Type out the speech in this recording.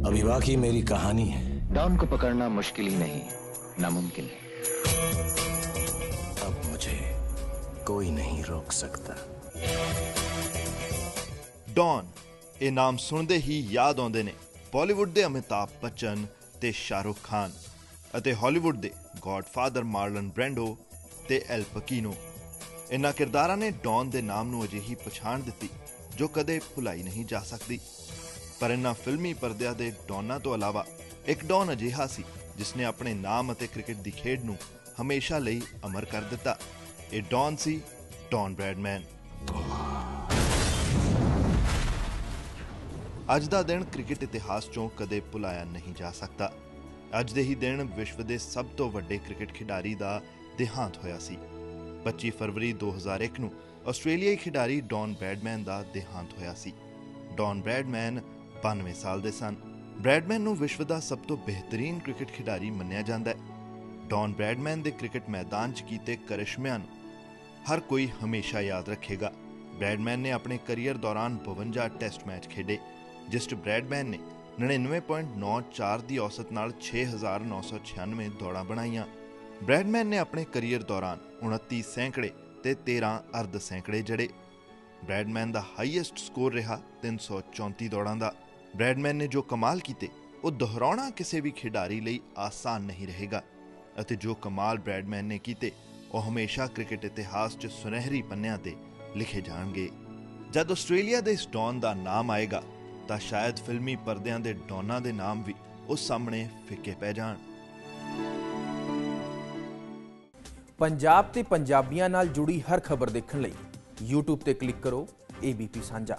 अभिवा की मेरी कहानी है। डॉन को पकड़ना मुश्किल ही नहीं नामुमकिन। है अब मुझे कोई नहीं रोक ਸਕਦਾ ਡੌਨ ਇਹ ਨਾਮ ਸੁਣਦੇ ਹੀ ਯਾਦ ਆਉਂਦੇ ਨੇ ਬਾਲੀਵੁੱਡ ਦੇ ਅਮਿਤਾਭ ਬੱਚਨ ਤੇ ਸ਼ਾਹਰੁਖ ਖਾਨ ਅਤੇ ਹਾਲੀਵੁੱਡ ਦੇ ਗॉडਫਾਦਰ ਮਾਰਲਨ ਬ੍ਰੈਂਡੋ ਤੇ ਐਲ ਪਕੀਨੋ ਇਨ੍ਹਾਂ ਕਿਰਦਾਰਾਂ ਨੇ ਡੌਨ ਦੇ ਨਾਮ ਨੂੰ ਅਜਿਹੀ ਪਛਾਣ ਦਿੱਤੀ ਜੋ ਕਦੇ ਭੁਲਾਈ ਨਹੀਂ ਜਾ ਸਕਦੀ ਪਰ ਇਨ੍ਹਾਂ ਫਿਲਮੀ ਪਰਦਿਆਂ ਦੇ ਡੌਨਾਂ ਤੋਂ ਇਲਾਵਾ ਇੱਕ ਡੌਨ ਅਜਿਹਾ ਸੀ ਜਿਸ ਨੇ ਆਪਣੇ ਨਾਮ ਅਤੇ ਕ੍ਰਿਕਟ ਦੀ ਖੇਡ ਨੂੰ ਹਮੇਸ਼ਾ ਲਈ ਅਮਰ ਕਰ ਦਿੱਤਾ। ਇਹ ਡੌਨ ਸੀ ਡੌਨ ਬ੍ਰੈਡਮੈਨ। ਅੱਜ ਦਾ ਦਿਨ ਕ੍ਰਿਕਟ ਇਤਿਹਾਸ ਚੋਂ ਕਦੇ ਭੁਲਾਇਆ ਨਹੀਂ ਜਾ ਸਕਦਾ। ਅੱਜ ਦੇ ਹੀ ਦਿਨ ਵਿਸ਼ਵ ਦੇ ਸਭ ਤੋਂ ਵੱਡੇ ਕ੍ਰਿਕਟ ਖਿਡਾਰੀ ਦਾ ਦੇਹਾਂਤ ਹੋਇਆ ਸੀ। 25 ਫਰਵਰੀ 2001 ਨੂੰ ਆਸਟ੍ਰੇਲੀਆਈ ਖਿਡਾਰੀ ਡੌਨ ਬ੍ਰੈਡਮੈਨ ਦਾ ਦੇਹਾਂਤ ਹੋਇਆ ਸੀ। ਡੌਨ ਬ੍ਰੈਡਮੈਨ 92 ਸਾਲ ਦੇ ਸਨ। ਬ੍ਰੈਡਮੈਨ ਨੂੰ ਵਿਸ਼ਵ ਦਾ ਸਭ ਤੋਂ ਬਿਹਤਰੀਨ ਕ੍ਰਿਕਟ ਖਿਡਾਰੀ ਮੰਨਿਆ ਜਾਂਦਾ ਹੈ। ਡੌਨ ਬ੍ਰੈਡਮੈਨ ਦੇ ਕ੍ਰਿਕਟ ਮੈਦਾਨ 'ਚ ਕੀਤੇ ਕਰਿਸ਼ਮਿਆਂ ਨੂੰ ਹਰ ਕੋਈ ਹਮੇਸ਼ਾ ਯਾਦ ਰੱਖੇਗਾ। ਬ੍ਰੈਡਮੈਨ ਨੇ ਆਪਣੇ ਕੈਰੀਅਰ ਦੌਰਾਨ 52 ਟੈਸਟ ਮੈਚ ਖੇਡੇ, ਜਿਸ 'ਚ ਬ੍ਰੈਡਮੈਨ ਨੇ 99.94 ਦੀ ਔਸਤ ਨਾਲ 6996 ਦੌੜਾਂ ਬਣਾਈਆਂ। ਬ੍ਰੈਡਮੈਨ ਨੇ ਆਪਣੇ ਕੈਰੀਅਰ ਦੌਰਾਨ 29 ਸੈਂਕੜੇ ਤੇ 13 ਅਰਧ ਸੈਂਕੜੇ ਜੜੇ। ਬ੍ਰੈਡਮੈਨ ਦਾ ਹਾਈਐਸਟ ਸਕੋਰ ਰਿਹਾ 334 ਦੌੜਾਂ ਦਾ। ਬ੍ਰੈਡਮੈਨ ਨੇ ਜੋ ਕਮਾਲ ਕੀਤੇ, ਉਹ ਦੁਹਰਾਉਣਾ ਕਿਸੇ ਵੀ ਖਿਡਾਰੀ ਲਈ ਆਸਾਨ ਨਹੀਂ ਰਹੇਗਾ। ਅਤੇ ਜੋ ਕਮਾਲ ਬ੍ਰੈਡਮੈਨ ਨੇ ਕੀਤੇ, ਉਹ ਹਮੇਸ਼ਾ ਕ੍ਰਿਕਟ ਇਤਿਹਾਸ 'ਚ ਸੁਨਹਿਰੀ ਪੰਨਿਆਂ ਤੇ ਲਿਖੇ ਜਾਣਗੇ। ਜਦ ਆਸਟ੍ਰੇਲੀਆ ਦੇ ਇਸ ਡੌਨ ਦਾ ਨਾਮ ਆਏਗਾ, ਤਾਂ ਸ਼ਾਇਦ ਫਿਲਮੀ ਪਰਦਿਆਂ ਦੇ ਡੌਨਾਂ ਦੇ ਨਾਮ ਵੀ ਉਸ ਸਾਹਮਣੇ ਫਿੱਕੇ ਪੈ ਜਾਣ। ਪੰਜਾਬ ਤੇ ਪੰਜਾਬੀਆਂ ਨਾਲ ਜੁੜੀ ਹਰ ਖਬਰ ਦੇਖਣ ਲਈ YouTube ਤੇ ਕਲਿੱਕ ਕਰੋ ABP ਸਾਂਝਾ।